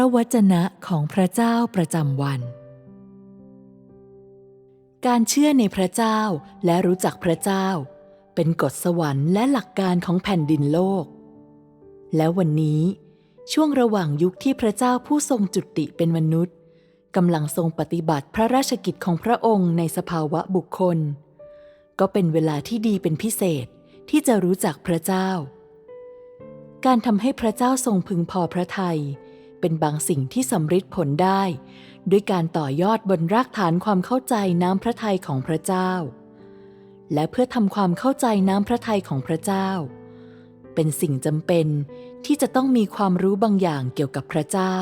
ระวจนะของพระเจ้าประจำวัน การเชื่อในพระเจ้าและรู้จักพระเจ้า เป็นกฎสวรรค์และหลักการของแผ่นดินโลก และวันนี้ช่วงระหว่างยุคที่พระเจ้าผู้ทรงจุติเป็นมนุษย์กำลังทรงปฏิบัติพระราชกิจของพระองค์ในสภาวะบุคคล ก็เป็นเวลาที่ดีเป็นพิเศษที่จะรู้จักพระเจ้า การทำให้พระเจ้าทรงพึงพอพระทยัย เป็นบางสิ่งที่สำฤทธิ์ผลได้ ด้วยการต่อยอดบนรากฐานความเข้าใจน้ำพระทัยของพระเจ้า และเพื่อทำความเข้าใจน้ำพระทัยของพระเจ้า เป็นสิ่งจำเป็นที่จะต้องมีความรู้บางอย่างเกี่ยวกับพระเจ้า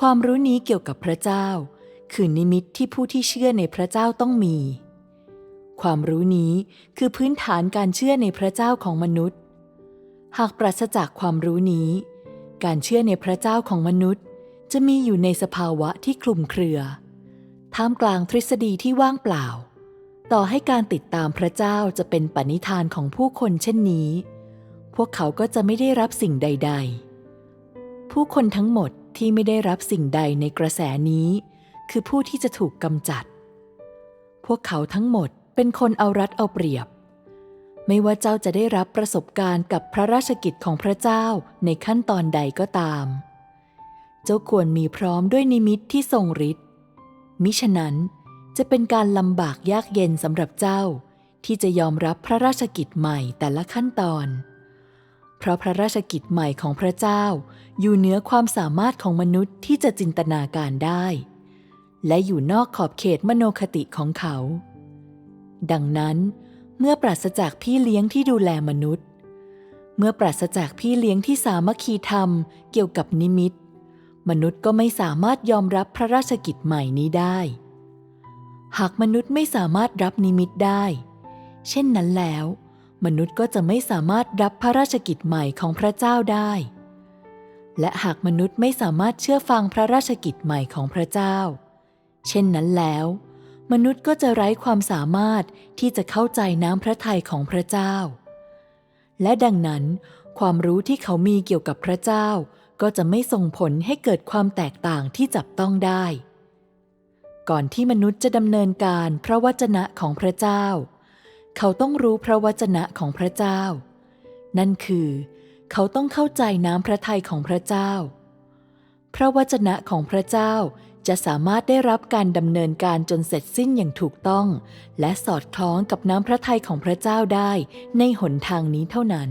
ความรู้นี้เกี่ยวกับพระเจ้า คือนิมิตที่ผู้ที่เชื่อในพระเจ้าต้องมี ความรู้นี้คือพื้นฐานการเชื่อในพระเจ้าของมนุษย์ หากปราศจากความรู้นี้ การเชื่อในพระเจ้าของมนุษย์ จะมีอยู่ในสภาวะที่คลุมเครือ ท่ามกลางทฤษฎีที่ว่างเปล่า ต่อให้การติดตามพระเจ้าจะเป็นปณิธานของผู้คนเช่นนี้ พวกเขาก็จะไม่ได้รับสิ่งใด ๆ ผู้คนทั้งหมดที่ไม่ได้รับสิ่งใดในกระแสนี้ คือผู้ที่จะถูกกำจัด พวกเขาทั้งหมดเป็นคนเอารัดเอาเปรียบ ไม่ว่าเจ้าจะได้รับประสบการณ์กับพระราชกิจของพระเจ้าในขั้นตอนใดก็ตาม เจ้าควรมีพร้อมด้วยนิมิตที่ทรงฤทธิ์ มิฉะนั้นจะเป็นการลำบากยากเย็นสำหรับเจ้า ที่จะยอมรับพระราชกิจใหม่แต่ละขั้นตอน เพราะพระราชกิจใหม่ของพระเจ้า อยู่เหนือความสามารถของมนุษย์ที่จะจินตนาการได้ และอยู่นอกขอบเขตมโนคติของเขา ดังนั้น เมื่อปราศจากพี่เลี้ยงที่ดูแลมนุษย์ เมื่อปราศจากพี่เลี้ยงที่สามัคคีธรรมเกี่ยวกับนิมิต มนุษย์ก็ไม่สามารถยอมรับพระราชกิจใหม่นี้ได้ หากมนุษย์ไม่สามารถรับนิมิตได้ เช่นนั้นแล้ว มนุษย์ก็จะไม่สามารถรับพระราชกิจใหม่ของพระเจ้าได้ และหากมนุษย์ไม่สามารถเชื่อฟังพระราชกิจใหม่ของพระเจ้า เช่นนั้นแล้วม มนุษย์ก็จะไร้ความสามารถที่จะเข้าใจน้ำพระทัยของพระเจ้า และดังนั้น ความรู้ที่เขามีเกี่ยวกับพระเจ้า ก็จะไม่ส่งผลให้เกิดความแตกต่างที่จับต้องได้ ก่อนที่มนุษย์จะดำเนินการพระวจนะของพระเจ้า เขาต้องรู้พระวจนะของพระเจ้า นั่นคือ เขาต้องเข้าใจน้ำพระทัยของพระเจ้า พระวจนะของพระเจ้า จะสามารถได้รับการดำเนินการจนเสร็จสิ้นอย่างถูกต้อง และสอดคล้องกับน้ำพระทัยของพระเจ้าได้ในหนทางนี้เท่านั้น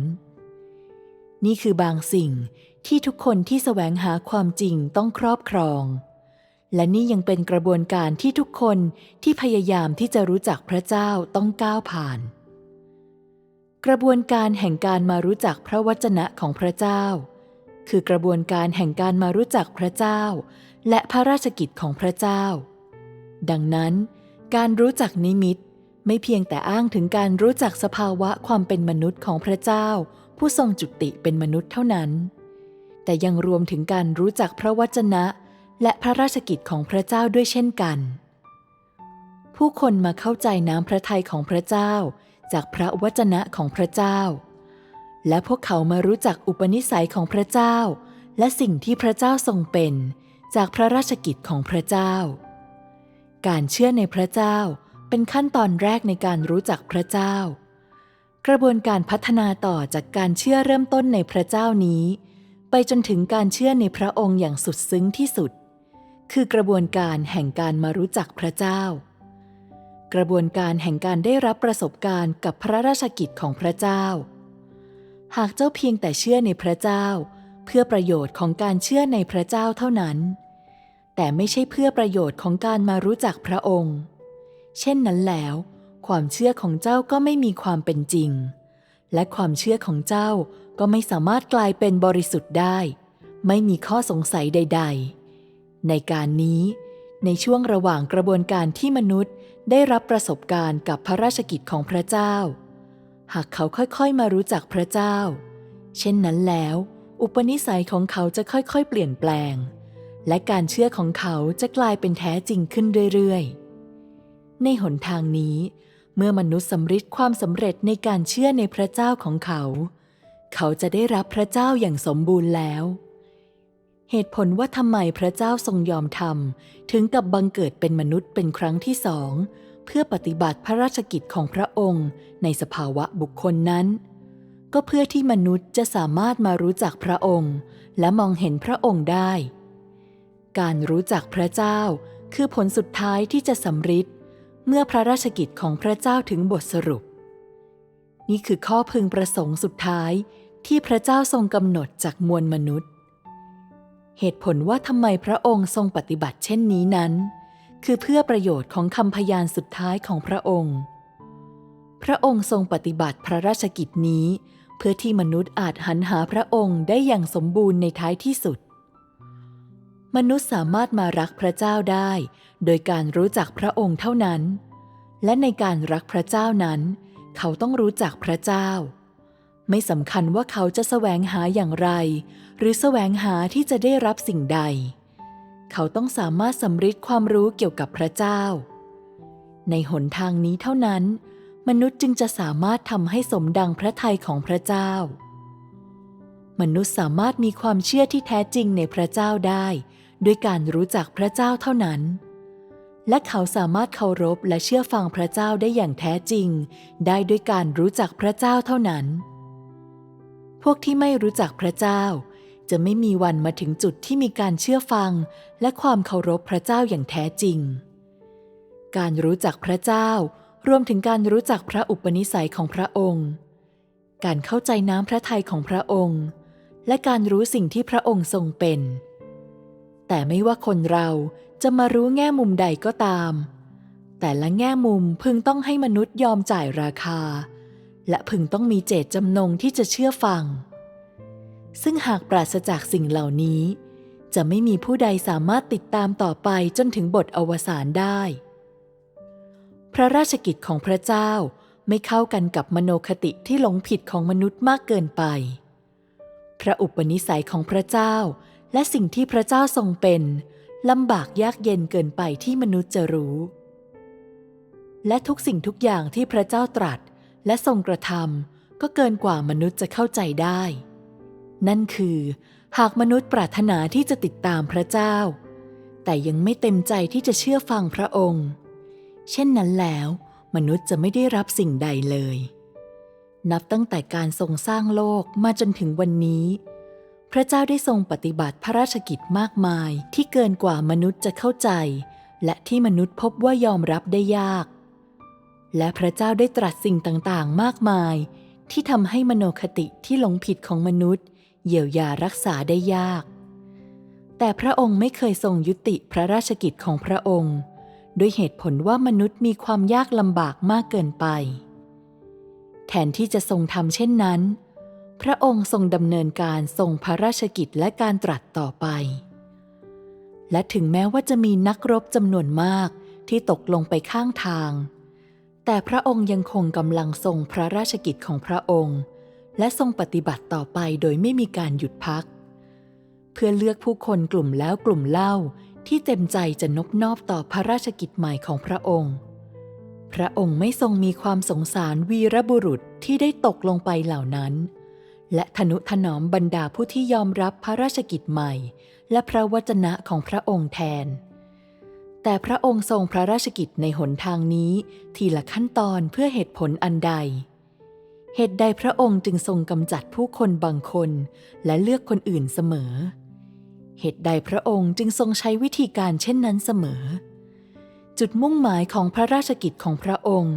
นี่คือบางสิ่งที่ทุกคนที่แสวงหาความจริงต้องครอบครอง และนี่ยังเป็นกระบวนการที่ทุกคนที่พยายามที่จะรู้จักพระเจ้าต้องก้าวผ่าน กระบวนการแห่งการมารู้จักพระวจนะของพระเจ้า คือกระบวนการแห่งการมารู้จักพระเจ้า และพระราชกิจของพระเจ้า ดังนั้น การรู้จักนิมิตไม่เพียงแต่อ้างถึงการรู้จักสภาวะความเป็นมนุษย์ของพระเจ้า ผู้ทรงจุติเป็นมนุษย์เท่านั้น แต่ยังรวมถึงการรู้จักพระวจนะ และพระราชกิจของพระเจ้าด้วยเช่นกัน ผู้คนมาเข้าใจน้ำพระทัยของพระเจ้า จากพระวจนะของพระเจ้า และพวกเขามารู้จักอุปนิสัยของพระเจ้า และสิ่งที่พระเจ้าทรงเป็น จากพระราชกิจของพระเจ้า การเชื่อในพระเจ้าเป็นขั้นตอนแรกในการรู้จักพระเจ้า กระบวนการพัฒนาต่อจากการเชื่อเริ่มต้นในพระเจ้านี้ ไปจนถึงการเชื่อในพระองค์อย่างสุดซึ้งที่สุด คือกระบวนการแห่งการมารู้จักพระเจ้า กระบวนการแห่งการได้รับประสบการณ์กับพระราชกิจของพระเจ้า หากเจ้าเพียงแต่เชื่อในพระเจ้า พื่อประโยชน์ของการเชื่อในพระเจ้าเท่านั้น แต่ไม่ใช่เพื่อประโยชน์ของการมารู้จักพระองค์ เช่นนั้นแล้ว ความเชื่อของเจ้าก็ไม่มีความเป็นจริง และความเชื่อของเจ้าก็ไม่สามารถกลายเป็นบริสุทธิ์ได้ ไม่มีข้อสงสัยใด ๆ ในการนี้ในช่วงระหว่างกระบวนการที่มนุษย์ได้รับประสบการณ์กับพระราชกิจของพระเจ้า หากเขาค่อยๆมารู้จักพระเจ้า เช่นนั้นแล้ว อุปนิสัยของเขาจะค่อยๆ เปลี่ยนแปลง และการเชื่อของเขาจะกลายเป็นแท้จริงขึ้นเรื่อยๆ ในหนทางนี้ เมื่อมนุษย์สำฤทธิ์ความสำเร็จในการเชื่อในพระเจ้าของเขา เขาจะได้รับพระเจ้าอย่างสมบูรณ์แล้ว เหตุผลว่าทำไมพระเจ้าทรงยอมทำถึงกับบังเกิดเป็นมนุษย์เป็นครั้งที่สอง เพื่อปฏิบัติพระราชกิจของพระองค์ในสภาวะบุคคลนั้น ก็เพื่อที่มนุษย์จะสามารถมารู้จักพระองค์ และมองเห็นพระองค์ได้ การรู้จักพระเจ้าคือผลสุดท้ายที่จะสำฤทธิ์เมื่อพระราชกิจของพระเจ้าถึงบทสรุป นี่คือข้อพึงประสงค์สุดท้ายที่พระเจ้าทรงกำหนดจากมวลมนุษย์ เหตุผลว่าทำไมพระองค์ทรงปฏิบัติเช่นนี้นั้น คือเพื่อประโยชน์ของคำพยานสุดท้ายของพระองค์ พระองค์ทรงปฏิบัติพระราชกิจนี้ เพื่อที่มนุษย์อาจหันหาพระองค์ได้อย่างสมบูรณ์ในท้ายที่สุด มนุษย์สามารถมารักพระเจ้าได้ โดยการรู้จักพระองค์เท่านั้น และในการรักพระเจ้านั้น เขาต้องรู้จักพระเจ้า ไม่สำคัญว่าเขาจะแสวงหาอย่างไร หรือแสวงหาที่จะได้รับสิ่งใด เขาต้องสามารถสำฤทธิ์ความรู้เกี่ยวกับพระเจ้า ในหนทางนี้เท่านั้น มนุษย์จึงจะสามารถทำให้สมดังพระทัยของพระเจ้า มนุษย์สามารถมีความเชื่อที่แท้จริงในพระเจ้าได้ ด้วยการรู้จักพระเจ้าเท่านั้น และเขาสามารถเคารพและเชื่อฟังพระเจ้าได้อย่างแท้จริง ได้ด้วยการรู้จักพระเจ้าเท่านั้น พวกที่ไม่รู้จักพระเจ้า จะไม่มีวันมาถึงจุดที่มีการเชื่อฟัง และความเคารพพระเจ้าอย่างแท้จริง การรู้จักพระเจ้า รวมถึงการรู้จักพระอุปนิสัยของพระองค์ การเข้าใจน้ำพระทัยของพระองค์ และการรู้สิ่งที่พระองค์ทรงเป็น แต่ไม่ว่าคนเราจะมารู้แง่มุมใดก็ตาม แต่ละแง่มุมพึงต้องให้มนุษย์ยอมจ่ายราคา และพึงต้องมีเจตจำนงที่จะเชื่อฟัง ซึ่งหากปราศจากสิ่งเหล่านี้ จะไม่มีผู้ใดสามารถติดตามต่อไปจนถึงบทอวสานได้ พระราชกิจของพระเจ้าไม่เข้ากันกับมโนคติที่หลงผิดของมนุษย์มากเกินไป พระอุปนิสัยของพระเจ้า และสิ่งที่พระเจ้าทรงเป็นลำบากยากเย็นเกินไปที่มนุษย์จะรู้ และทุกสิ่งทุกอย่างที่พระเจ้าตรัสและทรงกระทำก็เกินกว่ามนุษย์จะเข้าใจได้ นั่นคือ หากมนุษย์ปรารถนาที่จะติดตามพระเจ้า แต่ยังไม่เต็มใจที่จะเชื่อฟังพระองค์ เช่นนั้นแล้ว มนุษย์จะไม่ได้รับสิ่งใดเลย นับตั้งแต่การทรงสร้างโลกมาจนถึงวันนี้ พระเจ้าได้ทรงปฏิบัติพระราชกิจมากมายที่เกินกว่ามนุษย์จะเข้าใจ และที่มนุษย์พบว่ายอมรับได้ยาก และพระเจ้าได้ตรัสสิ่งต่างๆ มากมาย ที่ทำให้มโนคติที่หลงผิดของมนุษย์ เยียวยารักษาได้ยากแต่พระองค์ไม่เคยทรงยุติพระราชกิจของพระองค์ ด้วยเหตุผลว่ามนุษย์มีความยากลำบากมากเกินไป แทนที่จะทรงทำเช่นนั้น พระองค์ทรงดำเนินการทรงพระราชกิจและการตรัสต่อไป และถึงแม้ว่าจะมีนักรบจำนวนมากที่ตกลงไปข้างทาง แต่พระองค์ยังคงกำลังทรงพระราชกิจของพระองค์ และทรงปฏิบัติต่อไปโดยไม่มีการหยุดพัก เพื่อเลือกผู้คนกลุ่มแล้วกลุ่มเล่า ที่เต็มใจจะนบนอบต่อพระราชกิจใหม่ของพระองค์ พระองค์ไม่ทรงมีความสงสารวีรบุรุษที่ได้ตกลงไปเหล่านั้น และทนุถนอมบรรดาผู้ที่ยอมรับพระราชกิจใหม่ และพระวจนะของพระองค์แทน แต่พระองค์ทรงพระราชกิจในหนทางนี้ทีละขั้นตอนเพื่อเหตุผลอันใดเหตุใดพระองค์จึงทรงกำจัดผู้คนบางคนและเลือกคนอื่นเสมอ เหตุใดพระองค์จึงทรงใช้วิธีการเช่นนั้นเสมอ จุดมุ่งหมายของพระราชกิจของพระองค์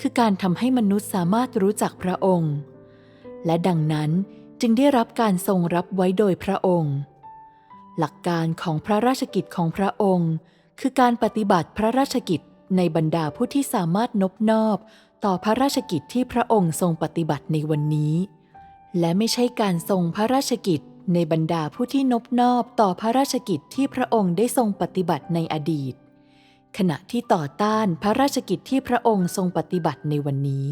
คือการทำให้มนุษย์สามารถรู้จักพระองค์ และดังนั้นจึงได้รับการทรงรับไว้โดยพระองค์ หลักการของพระราชกิจของพระองค์ คือการปฏิบัติพระราชกิจในบรรดาผู้ที่สามารถนบนอบต่อพระราชกิจที่พระองค์ทรงปฏิบัติในวันนี้ และไม่ใช่การทรงพระราชกิจ ในบรรดาผู้ที่นบนอบต่อพระราชกิจที่พระองค์ได้ทรงปฏิบัติในอดีต ขณะที่ต่อต้านพระราชกิจที่พระองค์ทรงปฏิบัติในวันนี้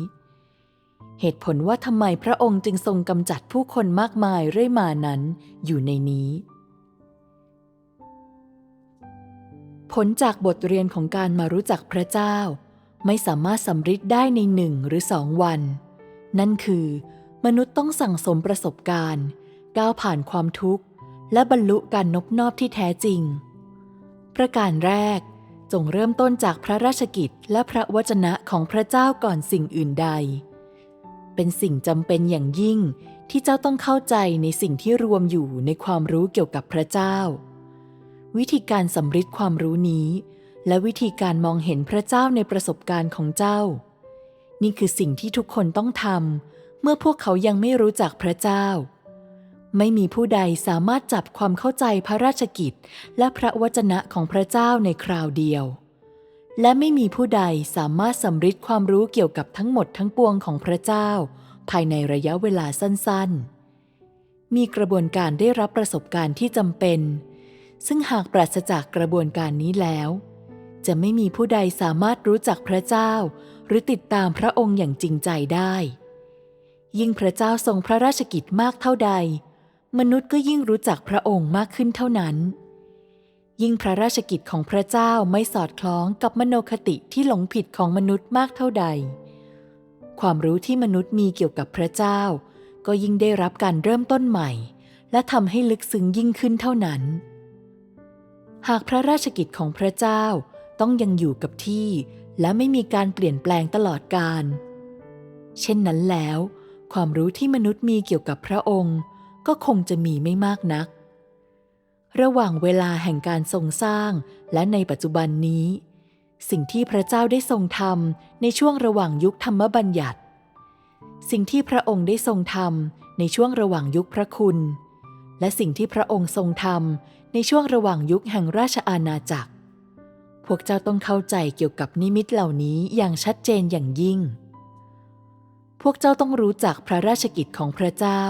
เหตุผลว่าทำไมพระองค์จึงทรงกำจัดผู้คนมากมายเรื่อยมานั้นอยู่ในนี้ ผลจากบทเรียนของการมารู้จักพระเจ้า ไม่สามารถสำฤทธิ์ได้ในหนึ่งหรือสองวัน นั่นคือ มนุษย์ต้องสั่งสมประสบการณ์ ก้าวผ่านความทุกข์ และบรรลุการนบนอบที่แท้จริง ประการแรกจงเริ่มต้นจากพระราชกิจและพระวจนะของพระเจ้าก่อนสิ่งอื่นใด เป็นสิ่งจำเป็นอย่างยิ่งที่เจ้าต้องเข้าใจในสิ่งที่รวมอยู่ในความรู้เกี่ยวกับพระเจ้า วิธีการสำริดความรู้นี้ และวิธีการมองเห็นพระเจ้าในประสบการณ์ของเจ้า นี่คือสิ่งที่ทุกคนต้องทำเมื่อพวกเขายังไม่รู้จักพระเจ้า ไม่มีผู้ใดสามารถจับความเข้าใจพระราชกิจ และพระวจนะของพระเจ้าในคราวเดียว และไม่มีผู้ใดสามารถสำริดความรู้เกี่ยวกับทั้งหมดทั้งปวงของพระเจ้า ภายในระยะเวลาสั้นๆ มีกระบวนการได้รับประสบการณ์ที่จำเป็น ซึ่งหากปราศจากกระบวนการนี้แล้ว จะไม่มีผู้ใดสามารถรู้จักพระเจ้า หรือติดตามพระองค์อย่างจริงใจได้ ยิ่งพระเจ้าทรงพระราชกิจมากเท่าใด มนุษย์ก็ยิ่งรู้จักพระองค์มากขึ้นเท่านั้น ยิ่งพระราชกิจของพระเจ้าไม่สอดคล้องกับมโนคติที่หลงผิดของมนุษย์มากเท่าใด ความรู้ที่มนุษย์มีเกี่ยวกับพระเจ้า ก็ยิ่งได้รับการเริ่มต้นใหม่ และทำให้ลึกซึ้งยิ่งขึ้นเท่านั้น หากพระราชกิจของพระเจ้าต้องยังอยู่กับที่ และไม่มีการเปลี่ยนแปลงตลอดกาลเช่นนั้นแล้ว ความรู้ที่มนุษย์มีเกี่ยวกับพระองค์ ก็คงจะมีไม่มากนัก ระหว่างเวลาแห่งการทรงสร้างและในปัจจุบันนี้ สิ่งที่พระเจ้าได้ทรงทำในช่วงระหว่างยุคธรรมบัญญัติ สิ่งที่พระองค์ได้ทรงทำในช่วงระหว่างยุคพระคุณ และสิ่งที่พระองค์ทรงทำในช่วงระหว่างยุคแห่งราชอาณาจักร พวกเจ้าต้องเข้าใจเกี่ยวกับนิมิตเหล่านี้อย่างชัดเจนอย่างยิ่งพวกเจ้าต้องรู้จักพระราชกิจของพระเจ้า